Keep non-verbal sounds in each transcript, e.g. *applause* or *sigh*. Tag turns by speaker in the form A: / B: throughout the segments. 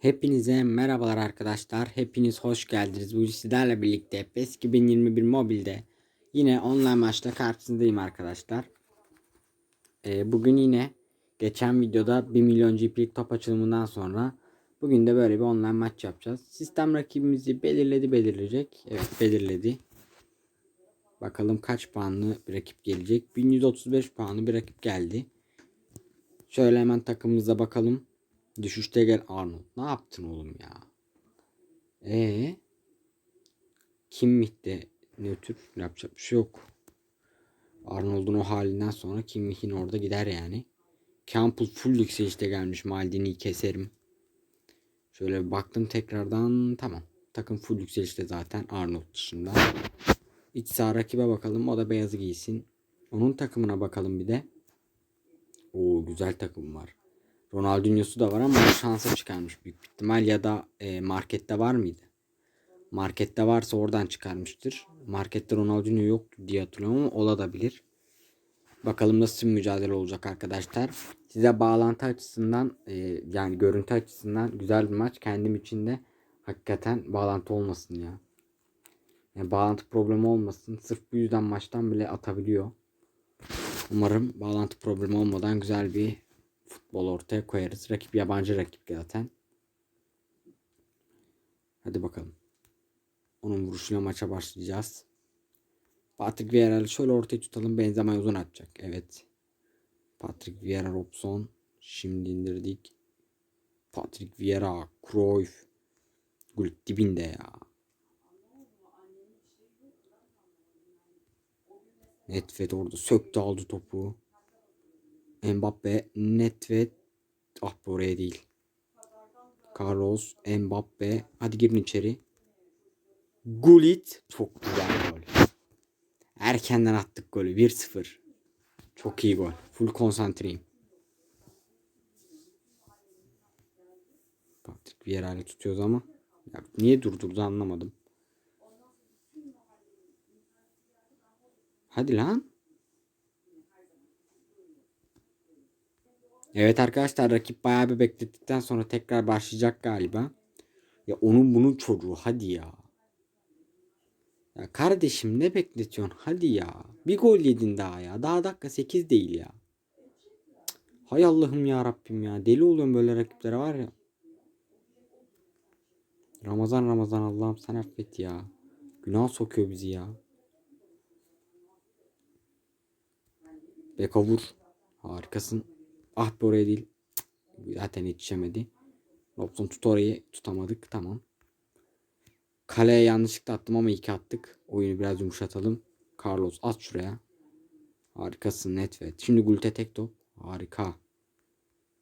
A: Hepinize merhabalar arkadaşlar. Hepiniz hoş geldiniz. Bugün sizlerle birlikte PES 2021 mobilde yine online maçta karşınızdayım arkadaşlar. Ee, bugün yine geçen videoda 1 milyon GP'lik top açılımından sonra bugün de böyle bir online maç yapacağız. Sistem rakibimizi belirledi belirleyecek. Evet belirledi. Bakalım kaç puanlı bir rakip gelecek. 1135 puanlı bir rakip geldi. Şöyle hemen takımımıza bakalım. Düşüşte gel Arnold. Ne yaptın oğlum ya? Ee? Kim de nötr yapacak bir şey yok. Arnold'un o halinden sonra Kim Mich'in orada gider yani. Campbell full yükselişte gelmiş. Maldini'yi keserim. Şöyle baktım tekrardan tamam. Takım full yükselişte zaten Arnold dışında. İç sağ rakibe bakalım. O da beyazı giysin. Onun takımına bakalım bir de. Oo güzel takım var. Ronaldinho'su da var ama şansa çıkarmış büyük ihtimal ya da e, markette var mıydı? Markette varsa oradan çıkarmıştır. Markette Ronaldinho yoktu diye hatırlıyorum ama olabilir. Bakalım nasıl bir mücadele olacak arkadaşlar. Size bağlantı açısından e, yani görüntü açısından güzel bir maç. Kendim için de hakikaten bağlantı olmasın ya. Yani bağlantı problemi olmasın. Sırf bu yüzden maçtan bile atabiliyor. Umarım bağlantı problemi olmadan güzel bir futbol ortaya koyarız. Rakip yabancı rakip zaten. Hadi bakalım. Onun vuruşuyla maça başlayacağız. Patrick Vieira'yı şöyle ortaya tutalım. Benzema uzun atacak. Evet. Patrick Vieira Robson. Şimdi indirdik. Patrick Vieira. Cruyff. Gol dibinde ya. Netfet orada söktü aldı topu. Mbappe, Netvet. Ah bu değil. Carlos, Mbappe. Hadi girin içeri. Gullit. Çok güzel gol. Erkenden attık golü. 1-0. Çok iyi gol. Full konsantreyim. Patrick Vieira'yla tutuyoruz ama. Ya niye durdurdu anlamadım. Hadi lan. Evet arkadaşlar rakip bayağı bir beklettikten sonra tekrar başlayacak galiba. Ya onun bunun çocuğu hadi ya. Ya kardeşim ne bekletiyorsun hadi ya. Bir gol yedin daha ya. Daha dakika 8 değil ya. Hay Allah'ım ya Rabbim ya. Deli oluyorum böyle rakiplere var ya. Ramazan Ramazan Allah'ım sen affet ya. Günah sokuyor bizi ya. Beko vur. Harikasın. Ah be oraya değil. Zaten yetişemedi. Robson tut orayı tutamadık. Tamam. Kaleye yanlışlıkla attım ama iki attık. Oyunu biraz yumuşatalım. Carlos at şuraya. Harikasın Netvet. Şimdi Gult'e tek top. Harika.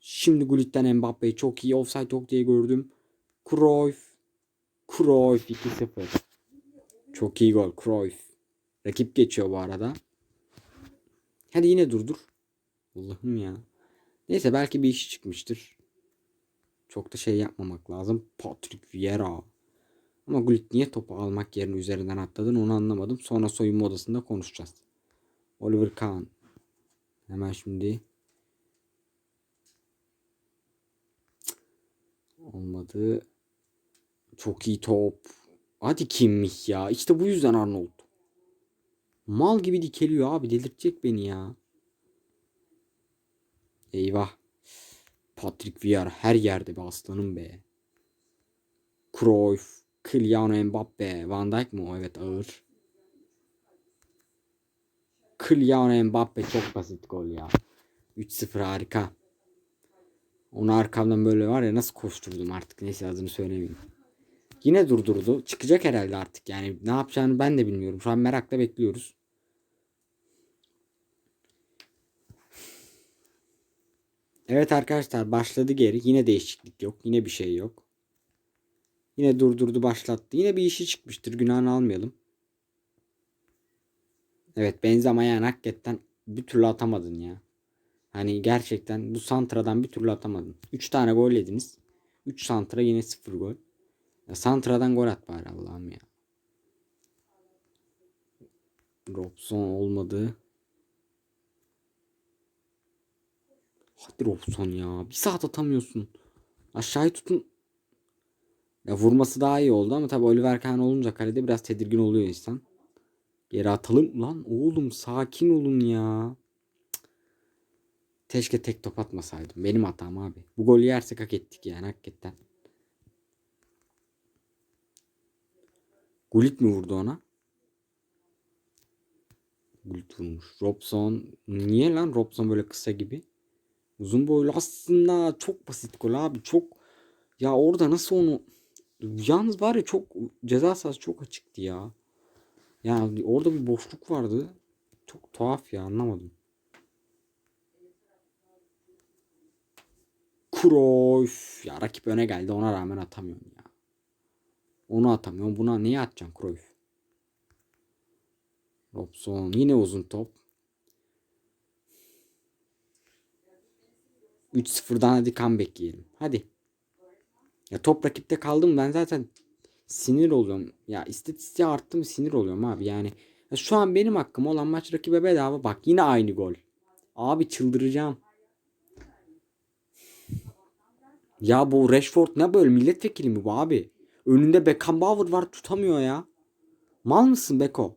A: Şimdi Gulit'ten Mbappe'yi çok iyi. Offside yok diye gördüm. Cruyff. Cruyff 2-0. Çok iyi gol. Cruyff. Rakip geçiyor bu arada. Hadi yine durdur. Allah'ım ya. Neyse belki bir iş çıkmıştır. Çok da şey yapmamak lazım. Patrick Vieira. Ama Gullit niye topu almak yerine üzerinden atladın onu anlamadım. Sonra soyunma odasında konuşacağız. Oliver Kahn. Hemen şimdi. Olmadı. Çok iyi top. Hadi kimmiş ya. İşte bu yüzden Arnold. Mal gibi dikeliyor abi. Delirtecek beni ya. Eyvah. Patrick Vieira her yerde be aslanım be. Cruyff, Kylian Mbappe, Van Dijk mı o? Evet ağır. Kylian Mbappe çok basit gol ya. 3-0 harika. Onu arkamdan böyle var ya nasıl koşturdum artık neyse adını söylemeyeyim. Yine durdurdu. Çıkacak herhalde artık yani ne yapacağını ben de bilmiyorum. Şu an merakla bekliyoruz. Evet arkadaşlar başladı geri. Yine değişiklik yok. Yine bir şey yok. Yine durdurdu başlattı. Yine bir işi çıkmıştır. Günahını almayalım. Evet Benzema yani hakikaten bir türlü atamadın ya. Hani gerçekten bu santradan bir türlü atamadın. 3 tane gol yediniz. 3 santra yine 0 gol. Ya santradan gol at bari Allah'ım ya. Robson olmadı. Hadi Robson ya. Bir saat atamıyorsun. Aşağıyı tutun. Ya vurması daha iyi oldu ama tabii Oliver Kahn olunca kalede biraz tedirgin oluyor insan. Geri atalım lan oğlum sakin olun ya. Cık. Keşke tek top atmasaydım. Benim hatam abi. Bu golü yersek hak ettik yani hakikaten. Gullit mi vurdu ona? Gullit vurmuş. Robson. Niye lan Robson böyle kısa gibi? Uzun boylu aslında çok basit gol abi. Çok ya orada nasıl onu yalnız var ya çok ceza sahası çok açıktı ya. Yani orada bir boşluk vardı. Çok tuhaf ya anlamadım. Cruyff. Ya rakip öne geldi ona rağmen atamıyorum ya. Onu atamıyorum. Buna niye atacaksın Cruyff? Robson yine uzun top. 3-0'dan hadi comeback yiyelim. Hadi. Ya top rakipte kaldım ben zaten sinir oluyorum. Ya istatistiğe arttı mı sinir oluyorum abi yani. Ya şu an benim hakkım olan maç rakibe bedava. Bak yine aynı gol. Abi çıldıracağım. Ya bu Rashford ne böyle milletvekili mi bu abi? Önünde Beckenbauer var tutamıyor ya. Mal mısın Beko?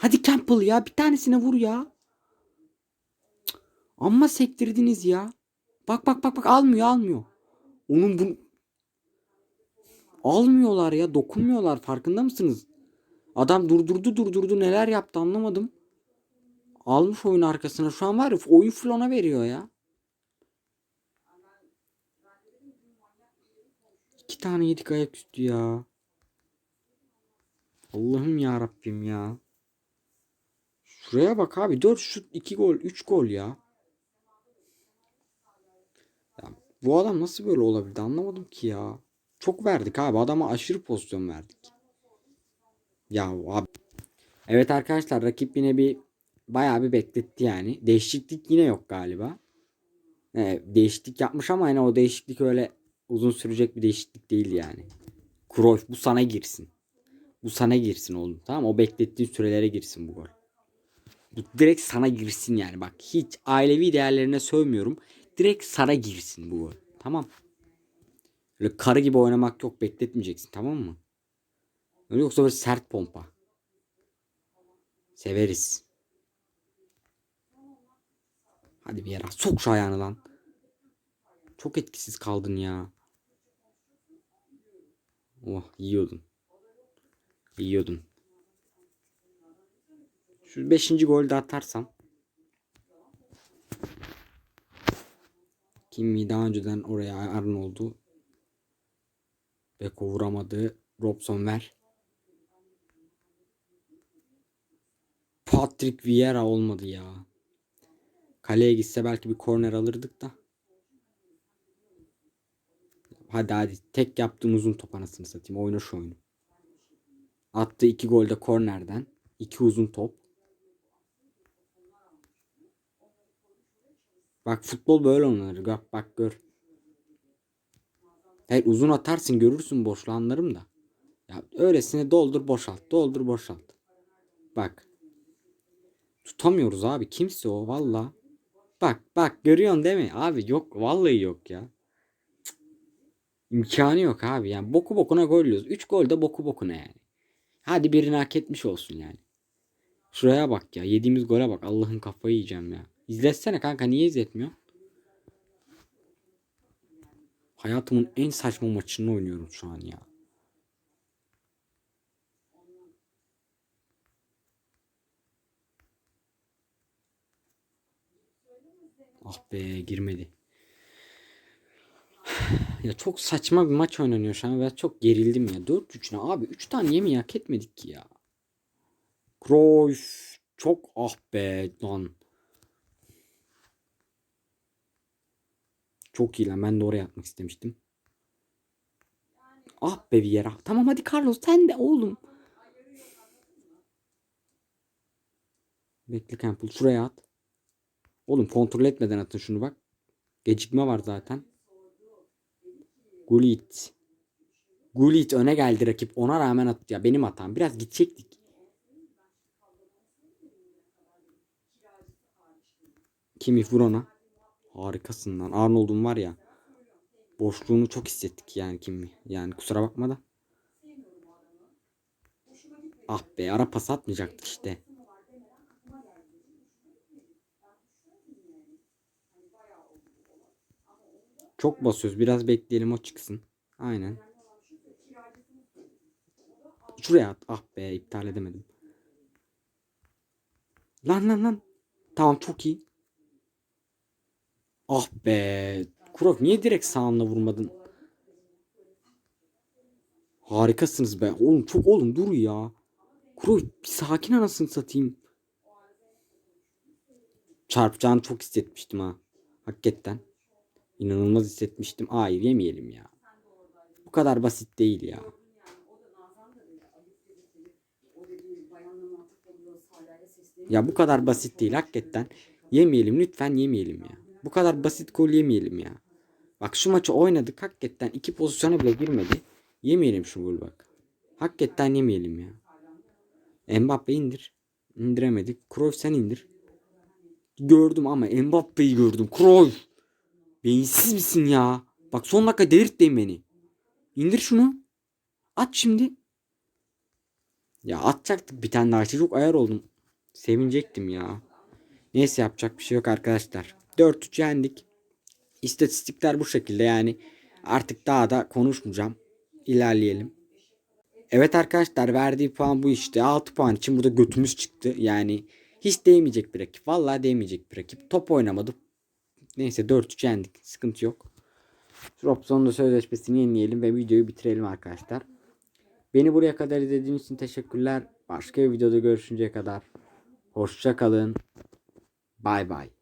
A: Hadi Campbell ya bir tanesine vur ya. Cık, Amma sektirdiniz ya. Bak bak bak bak almıyor almıyor. Onun bu almıyorlar ya dokunmuyorlar farkında mısınız? Adam durdurdu durdurdu neler yaptı anlamadım. Almış oyun arkasına şu an var ya oyun full ona veriyor ya. İki tane yedik ayaküstü ya. Allah'ım ya Rabbim ya. Şuraya bak abi 4 şut 2 gol 3 gol ya. ya. Bu adam nasıl böyle olabildi anlamadım ki ya. Çok verdik abi adama aşırı pozisyon verdik. Ya abi. Evet arkadaşlar rakip yine bir bayağı bir bekletti yani. Değişiklik yine yok galiba. Evet, değişiklik yapmış ama yani o değişiklik öyle uzun sürecek bir değişiklik değil yani. Cruyff bu sana girsin. Bu sana girsin oğlum tamam? O beklettiğin sürelere girsin bu gol. Bu direkt sana girsin yani bak hiç ailevi değerlerine sövmüyorum. Direkt sana girsin bu gol. Tamam. Öyle karı gibi oynamak yok bekletmeyeceksin tamam mı? Öyle yoksa böyle sert pompa. Severiz. Hadi bir yere sok şu ayağını lan. Çok etkisiz kaldın ya. Oh yiyordun. Yiyordun. Şu 5. golde atarsam. Kimi daha önceden oraya Arnold'u. Beko vuramadı. Robson ver. Patrick Vieira olmadı ya. Kaleye gitse belki bir korner alırdık da. Hadi hadi. Tek yaptığın uzun top anasını satayım. Oyna şu oyunu. Attı iki golde kornerden. iki uzun top. Bak futbol böyle oynanır. Bak bak gör. Hayır uzun atarsın görürsün boşluğu anlarım da. Ya öylesine doldur boşalt. Doldur boşalt. Bak. Tutamıyoruz abi. Kimse o valla. Bak bak görüyorsun değil mi? Abi yok vallahi yok ya. Cık. İmkanı yok abi. Yani boku bokuna gol yiyoruz. 3 gol de boku bokuna yani. Hadi birini hak etmiş olsun yani. Şuraya bak ya. Yediğimiz gole bak. Allah'ın kafayı yiyeceğim ya. İzletsene kanka niye izletmiyor? Hayatımın en saçma maçını oynuyorum şu an ya. Ah be girmedi. *sighs* Ya çok saçma bir maç oynanıyor şu an ve çok gerildim ya. 4-3 ne abi? 3 tane yemeği hak etmedik ki ya. Cruyff çok ah be lan. Çok iyi lan ben de oraya atmak istemiştim. Ah be Vieira. Tamam hadi Carlos sen de oğlum. Bekle Campbell şuraya at. Oğlum kontrol etmeden atın şunu bak. Gecikme var zaten. Gullit. Gullit öne geldi rakip. Ona rağmen attı ya. Benim hatam. Biraz gidecektik. Kimi vur ona. Harikasın lan. Arnold'un var ya. Boşluğunu çok hissettik yani kim yani kusura bakma da. Ah be ara pas atmayacaktık işte. Çok basıyoruz. Biraz bekleyelim o çıksın. Aynen. Şuraya at. Ah be iptal edemedim. Lan lan lan. Tamam çok iyi. Ah be. Kurok niye direkt sağımla vurmadın? Harikasınız be. Oğlum çok oğlum dur ya. Kurok bir sakin anasını satayım. Çarpacağını çok hissetmiştim ha. Hakikaten. İnanılmaz hissetmiştim. Hayır yemeyelim ya. Bu kadar basit değil ya. Ya bu kadar basit değil hakikaten. Yemeyelim lütfen yemeyelim ya. Bu kadar basit gol yemeyelim ya. Bak şu maçı oynadık hakikaten iki pozisyona bile girmedi. Yemeyelim şu golü bak. Hakikaten yemeyelim ya. Mbappe indir. İndiremedik. Cruyff sen indir. Gördüm ama Mbappe'yi gördüm. Cruyff. Beyinsiz misin ya? Bak son dakika delirtmeyin beni. İndir şunu. At şimdi. Ya atacaktık bir tane daha. İşte Çok ayar oldum. Sevinecektim ya. Neyse yapacak bir şey yok arkadaşlar. 4-3 yendik. İstatistikler bu şekilde yani. Artık daha da konuşmayacağım. İlerleyelim. Evet arkadaşlar verdiği puan bu işte. 6 puan için burada götümüz çıktı. Yani hiç değmeyecek bir rakip. Vallahi değmeyecek bir rakip. Top oynamadı. Neyse 4-3 yendik. Sıkıntı yok. Robson'un da sözleşmesini yenileyelim ve videoyu bitirelim arkadaşlar. Beni buraya kadar izlediğiniz için teşekkürler. Başka bir videoda görüşünceye kadar. Hoşça kalın. Bay bay.